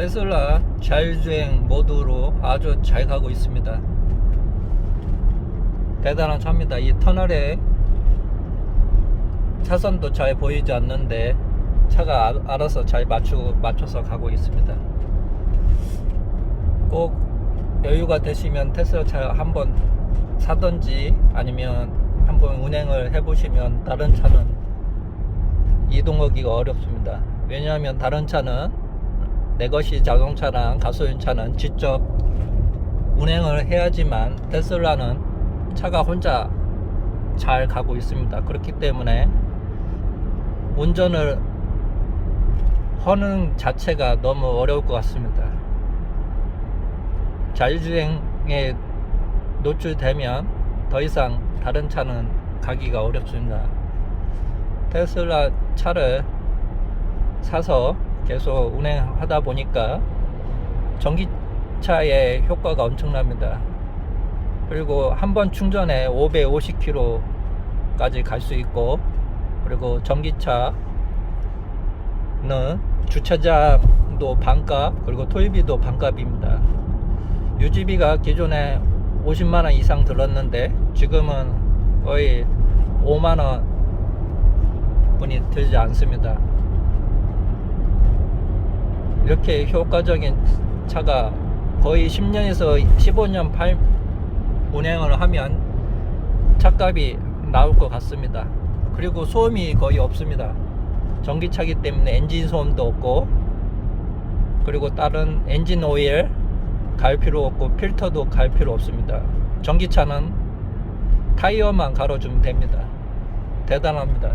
테슬라 자율주행 모드로 아주 잘 가고 있습니다. 대단한 차입니다. 이 터널에 차선도 잘 보이지 않는데 차가 아- 알아서 잘 맞추고 맞춰서 가고 있습니다. 꼭 여유가 되시면 테슬라 차 한번 사든지 아니면 한번 운행을 해보시면 다른 차는 이동하기가 어렵습니다. 왜냐하면 다른 차는 내 것이 자동차랑 가솔린 차는 직접 운행을 해야지만 테슬라는 차가 혼자 잘 가고 있습니다. 그렇기 때문에 운전을 하는 자체가 너무 어려울 것 같습니다. 자율주행에 노출되면 더 이상 다른 차는 가기가 어렵습니다. 테슬라 차를 사서 계속 운행하다 보니까 전기차의 효과가 엄청납니다. 그리고 한 번 충전에 550km까지 갈 수 있고 그리고 전기차는 주차장도 반값 그리고 토요비도 반값입니다. 유지비가 기존에 50만원 이상 들었는데 지금은 거의 5만원 분이 들지 않습니다. 이렇게 효과적인 차가 거의 10년에서 15년 팔 운행을 하면 차값이 나올 것 같습니다. 그리고 소음이 거의 없습니다. 전기차기 때문에 엔진 소음도 없고 그리고 다른 엔진 오일 갈 필요 없고 필터도 갈 필요 없습니다. 전기차는 타이어만 갈아주면 됩니다. 대단합니다.